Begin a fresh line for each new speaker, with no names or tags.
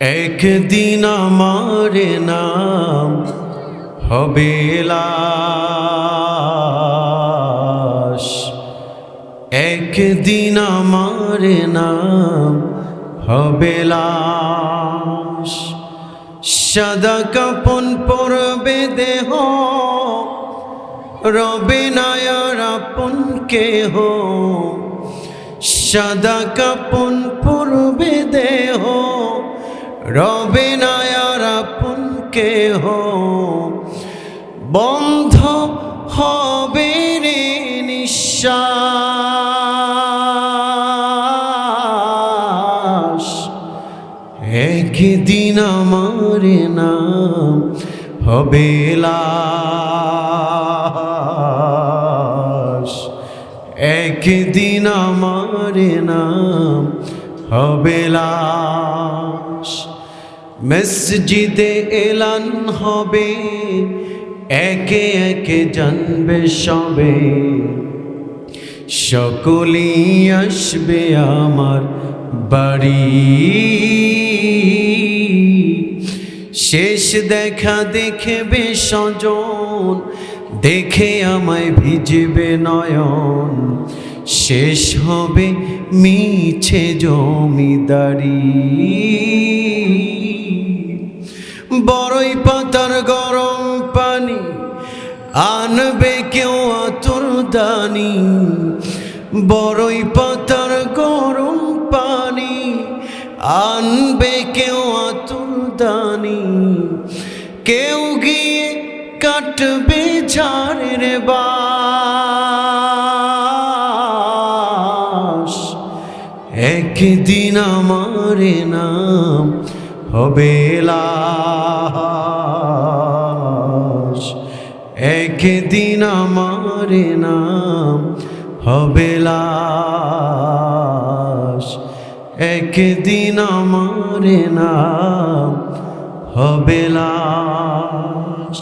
একদিন আমার নাম হবে লাশ। একদিন আমার নাম হবে লাশ। সাদা কাপন পরবে দেহ, রবে নায়ার আপন কেহ। সাদা কাপন পরবে দেহ রবে নায়ার আপন কেহ বন্ধ হবে রে নিঃশ্বাস। একদিন আমার নাম হবে লাশ। একদিন আমার নাম হবে লাশ। মসজিদে এলান হবে, একে একে জানবে সবে। সকলেই আসবে আমার বাড়ি। শেষ দেখা দেখবে সজন দেখে আমায় ভিজবে নয়ন। শেষ হবে মিছে জমিদারি। বড়ই পাতার গরম পানি, আনবে কেউ আতর দানি। বড়ই পাতার গরম পানি, আনবে কেউ আতর দানি। কেউ গিয়ে কাটবে ঝাড়ের বাস। একদিন আমার নাম হবে লাশ। একদিন আমার নাম হবেলাস একদিন আমার নাম হবে লাশ।